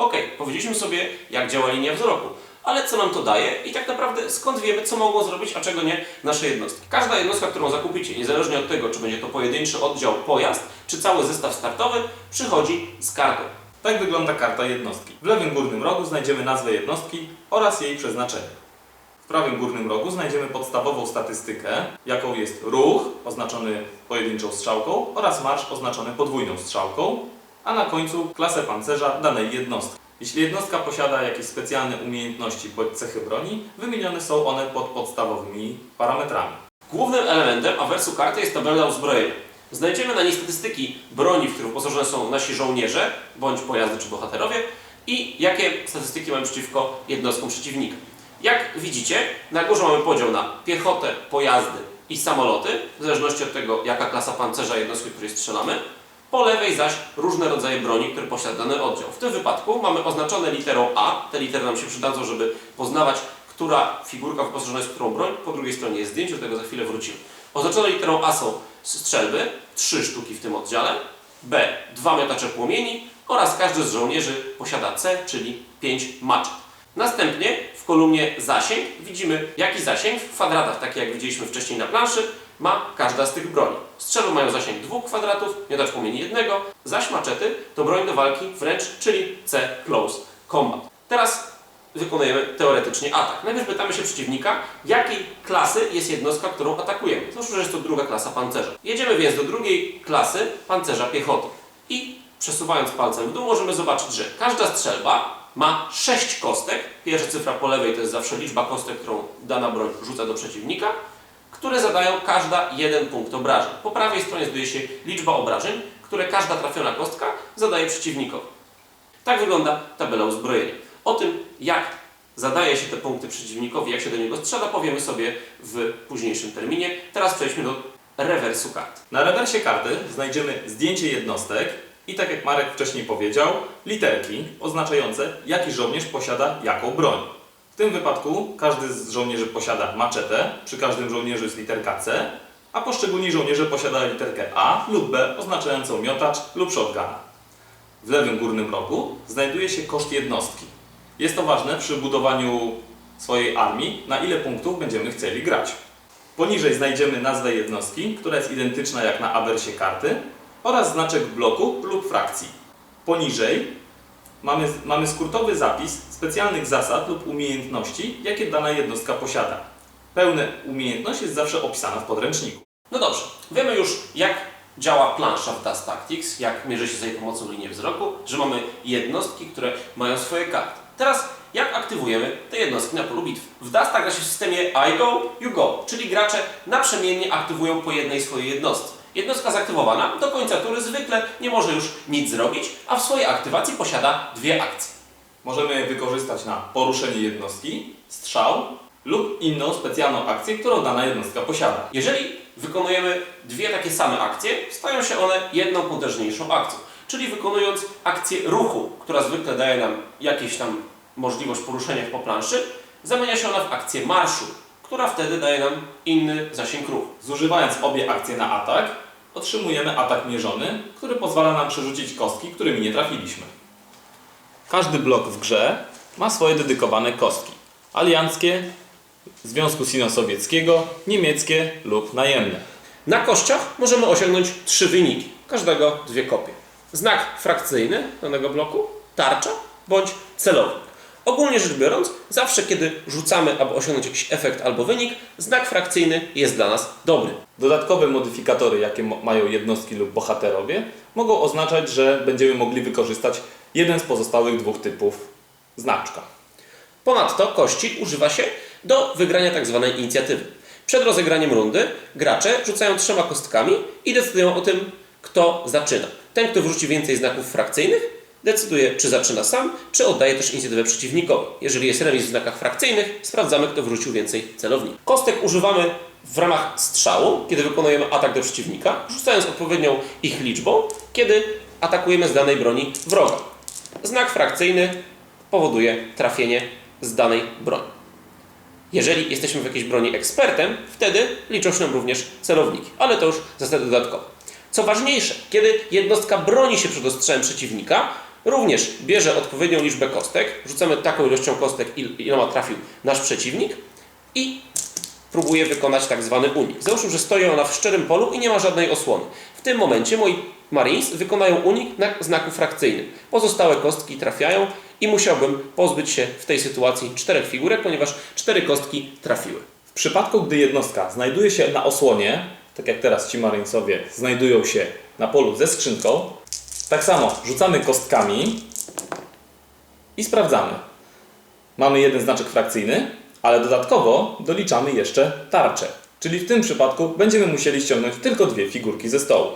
Ok, powiedzieliśmy sobie, jak działa linia wzroku, ale co nam to daje i tak naprawdę skąd wiemy, co mogą zrobić, a czego nie nasze jednostki. Każda jednostka, którą zakupicie, niezależnie od tego, czy będzie to pojedynczy oddział pojazd, czy cały zestaw startowy, przychodzi z kartą. Tak wygląda karta jednostki. W lewym górnym rogu znajdziemy nazwę jednostki oraz jej przeznaczenie. W prawym górnym rogu znajdziemy podstawową statystykę, jaką jest ruch, oznaczony pojedynczą strzałką, oraz marsz oznaczony podwójną strzałką, a na końcu klasę pancerza danej jednostki. Jeśli jednostka posiada jakieś specjalne umiejętności bądź cechy broni, wymienione są one pod podstawowymi parametrami. Głównym elementem awersu karty jest tabela uzbrojenia. Znajdziemy na niej statystyki broni, w którą wyposażone są nasi żołnierze, bądź pojazdy czy bohaterowie i jakie statystyki mamy przeciwko jednostkom przeciwnika. Jak widzicie, na górze mamy podział na piechotę, pojazdy i samoloty, w zależności od tego, jaka klasa pancerza jednostki, której strzelamy. Po lewej zaś różne rodzaje broni, które posiada dany oddział. W tym wypadku mamy oznaczone literą A. Te litery nam się przydadzą, żeby poznawać, która figurka wyposażona jest w którą broń. Po drugiej stronie jest zdjęcie, do tego za chwilę wrócimy. Oznaczone literą A są strzelby, trzy sztuki w tym oddziale. B. Dwa miotacze płomieni oraz każdy z żołnierzy posiada C, czyli 5 maczet. Następnie w kolumnie zasięg widzimy jaki zasięg w kwadratach, tak jak widzieliśmy wcześniej na planszy, ma każda z tych broni. Strzelby mają zasięg dwóch kwadratów, miotacz płomieni jednego, zaś maczety to broń do walki wręcz, czyli C Close Combat. Teraz wykonujemy teoretycznie atak. Najpierw pytamy się przeciwnika, jakiej klasy jest jednostka, którą atakujemy. Załóżmy, że jest to druga klasa pancerza. Jedziemy więc do drugiej klasy pancerza piechoty. I przesuwając palcem w dół możemy zobaczyć, że każda strzelba ma 6 kostek. Pierwsza cyfra po lewej to jest zawsze liczba kostek, którą dana broń rzuca do przeciwnika, które zadają każda jeden punkt obrażeń. Po prawej stronie znajduje się liczba obrażeń, które każda trafiona kostka zadaje przeciwnikowi. Tak wygląda tabela uzbrojenia. O tym, jak zadaje się te punkty przeciwnikowi, jak się do niego strzela, powiemy sobie w późniejszym terminie. Teraz przejdźmy do rewersu kart. Na rewersie karty znajdziemy zdjęcie jednostek i tak jak Marek wcześniej powiedział, literki oznaczające jaki żołnierz posiada jaką broń. Tym wypadku każdy z żołnierzy posiada maczetę, przy każdym żołnierzu jest literka C, a poszczególni żołnierze posiadają literkę A lub B oznaczającą miotacz lub shotguna. W lewym górnym rogu znajduje się koszt jednostki. Jest to ważne przy budowaniu swojej armii, na ile punktów będziemy chcieli grać. Poniżej znajdziemy nazwę jednostki, która jest identyczna jak na awersie karty oraz znaczek bloku lub frakcji. Poniżej mamy, mamy skrótowy zapis specjalnych zasad lub umiejętności, jakie dana jednostka posiada. Pełna umiejętność jest zawsze opisana w podręczniku. No dobrze, wiemy już jak działa plansza w Das Tactics, jak mierzy się z jej pomocą linię wzroku, że mamy jednostki, które mają swoje karty. Teraz jak aktywujemy te jednostki na polu bitwy? W Dasta gra się w systemie I go, you go, czyli gracze naprzemiennie aktywują po jednej swojej jednostce. Jednostka zaktywowana do końca tury zwykle nie może już nic zrobić, a w swojej aktywacji posiada dwie akcje. Możemy je wykorzystać na poruszenie jednostki, strzał lub inną specjalną akcję, którą dana jednostka posiada. Jeżeli wykonujemy dwie takie same akcje, stają się one jedną potężniejszą akcją. Czyli wykonując akcję ruchu, która zwykle daje nam jakąś tam możliwość poruszenia po planszy, zamienia się ona w akcję marszu, która wtedy daje nam inny zasięg ruchu. Zużywając obie akcje na atak, otrzymujemy atak mierzony, który pozwala nam przerzucić kostki, którymi nie trafiliśmy. Każdy blok w grze ma swoje dedykowane kostki. Alianckie, Związku Sino-Sowieckiego, niemieckie lub najemne. Na kościach możemy osiągnąć trzy wyniki, każdego dwie kopie. Znak frakcyjny danego bloku, tarcza bądź celownik. Ogólnie rzecz biorąc, zawsze kiedy rzucamy, aby osiągnąć jakiś efekt albo wynik, znak frakcyjny jest dla nas dobry. Dodatkowe modyfikatory, jakie mają jednostki lub bohaterowie, mogą oznaczać, że będziemy mogli wykorzystać jeden z pozostałych dwóch typów znaczka. Ponadto kości używa się do wygrania tzw. inicjatywy. Przed rozegraniem rundy gracze rzucają trzema kostkami i decydują o tym, kto zaczyna. Ten, kto wrzuci więcej znaków frakcyjnych, decyduje, czy zaczyna sam, czy oddaje też inicjatywę przeciwnikowi. Jeżeli jest remis w znakach frakcyjnych, sprawdzamy, kto wrzucił więcej celowników. Kostek używamy w ramach strzału, kiedy wykonujemy atak do przeciwnika, rzucając odpowiednią ich liczbą, kiedy atakujemy z danej broni wroga. Znak frakcyjny powoduje trafienie z danej broni. Jeżeli jesteśmy w jakiejś broni ekspertem, wtedy liczą się nam również celowniki, ale to już zasady dodatkowe. Co ważniejsze, kiedy jednostka broni się przed ostrzałem przeciwnika, również bierze odpowiednią liczbę kostek, rzucamy taką ilością kostek, il- iloma trafił nasz przeciwnik i próbuje wykonać tak zwany unik. Załóżmy, że stoi ona w szczerym polu i nie ma żadnej osłony. W tym momencie moi Marines wykonają unik na znaku frakcyjnym. Pozostałe kostki trafiają i musiałbym pozbyć się w tej sytuacji czterech figurek, ponieważ cztery kostki trafiły. W przypadku, gdy jednostka znajduje się na osłonie, tak jak teraz ci Marinesowie znajdują się na polu ze skrzynką, tak samo rzucamy kostkami i sprawdzamy. Mamy jeden znaczek frakcyjny, ale dodatkowo doliczamy jeszcze tarczę. Czyli w tym przypadku będziemy musieli ściągnąć tylko dwie figurki ze stołu.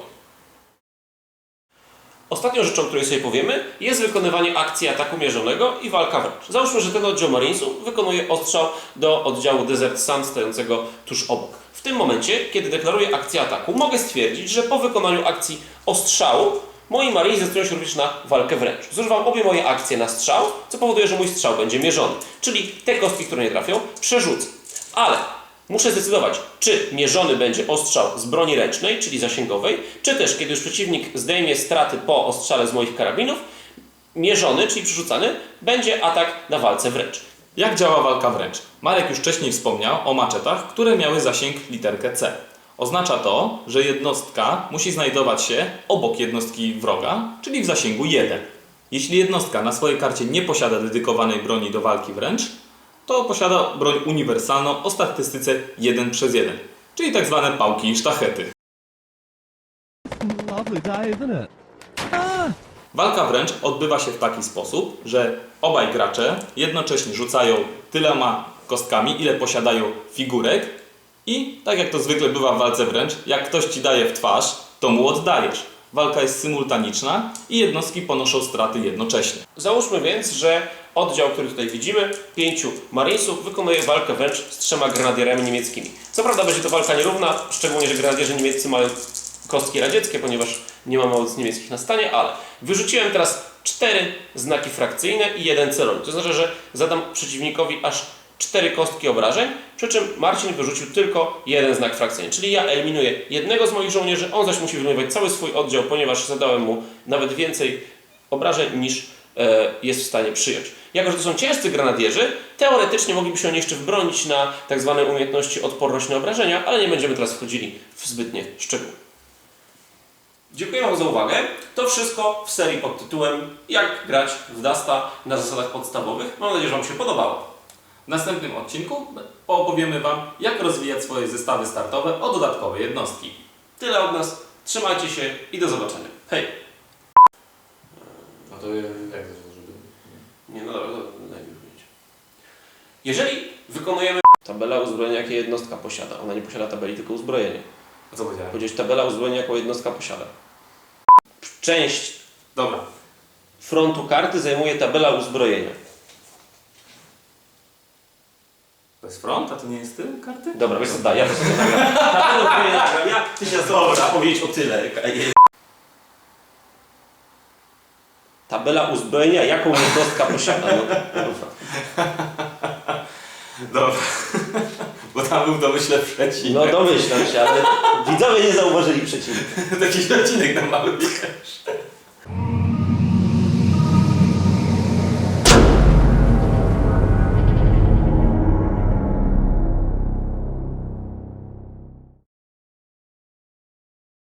Ostatnią rzeczą, o której sobie powiemy, jest wykonywanie akcji ataku mierzonego i walka wręcz. Załóżmy, że ten oddział Marinesów wykonuje ostrzał do oddziału Desert Sun stojącego tuż obok. W tym momencie, kiedy deklaruję akcję ataku, mogę stwierdzić, że po wykonaniu akcji ostrzału moi Marines zdecydują się również na walkę wręcz. Zużywam obie moje akcje na strzał, co powoduje, że mój strzał będzie mierzony. Czyli te kostki, które nie trafią, przerzucę. Ale Muszę zdecydować, czy mierzony będzie ostrzał z broni ręcznej, czyli zasięgowej, czy też, kiedy już przeciwnik zdejmie straty po ostrzale z moich karabinów, mierzony, czyli przerzucany, będzie atak na walce wręcz. Jak działa walka wręcz? Marek już wcześniej wspomniał o maczetach, które miały zasięg literkę C. Oznacza to, że jednostka musi znajdować się obok jednostki wroga, czyli w zasięgu 1. Jeśli jednostka na swojej karcie nie posiada dedykowanej broni do walki wręcz, to posiada broń uniwersalną o statystyce 1 przez 1, czyli tak zwane pałki i sztachety. Walka wręcz odbywa się w taki sposób, że obaj gracze jednocześnie rzucają tylema kostkami, ile posiadają figurek i tak jak to zwykle bywa w walce wręcz, jak ktoś ci daje w twarz, to mu oddajesz. Walka jest symultaniczna i jednostki ponoszą straty jednocześnie. Załóżmy więc, że oddział, który tutaj widzimy, pięciu Marinesów, wykonuje walkę wręcz z trzema grenadierami niemieckimi. Co prawda będzie to walka nierówna, szczególnie, że grenadierzy niemieccy mają kostki radzieckie, ponieważ nie mamy wobec niemieckich na stanie, ale wyrzuciłem teraz cztery znaki frakcyjne i jeden celownik. To znaczy, że zadam przeciwnikowi aż cztery kostki obrażeń, przy czym Marcin wyrzucił tylko jeden znak frakcyjny. Czyli ja eliminuję jednego z moich żołnierzy, on zaś musi wyeliminować cały swój oddział, ponieważ zadałem mu nawet więcej obrażeń niż e, jest w stanie przyjąć. Jako, że to są ciężcy granadierzy, teoretycznie mogliby się oni jeszcze wbronić na tak zwane umiejętności odporność na obrażenia, ale nie będziemy teraz wchodzili w zbytnie szczegóły. Dziękuję Wam za uwagę. To wszystko w serii pod tytułem Jak grać w Dasta na zasadach podstawowych. Mam nadzieję, że Wam się podobało. W następnym odcinku opowiemy Wam, jak rozwijać swoje zestawy startowe o dodatkowe jednostki. Tyle od nas. Trzymajcie się i do zobaczenia. Hej! No to jak to, żeby... Nie, no dobra, dobra, daj mi powiedzieć. Jeżeli wykonujemy tabela uzbrojenia, jakie jednostka posiada, ona nie posiada tabeli, tylko uzbrojenie. A co powiedziałem? Powiedzieć tabela uzbrojenia, jaką jednostka posiada. Część Dobra. frontu karty zajmuje tabela uzbrojenia. To jest front, a to nie jest tył karty? Dobra, wiesz co, daj, ja to. Tabela uzbrojenia nagram, ja, ty się zastanawiasz powiedzieć o tyle. Tabela uzbrojenia, jaką jednostka posiada. No. Dobra. Bo tam był domyśle przecinek. no domyślam się, ale widzowie nie zauważyli przeciwnika. Taki odcinek na mały wiesz.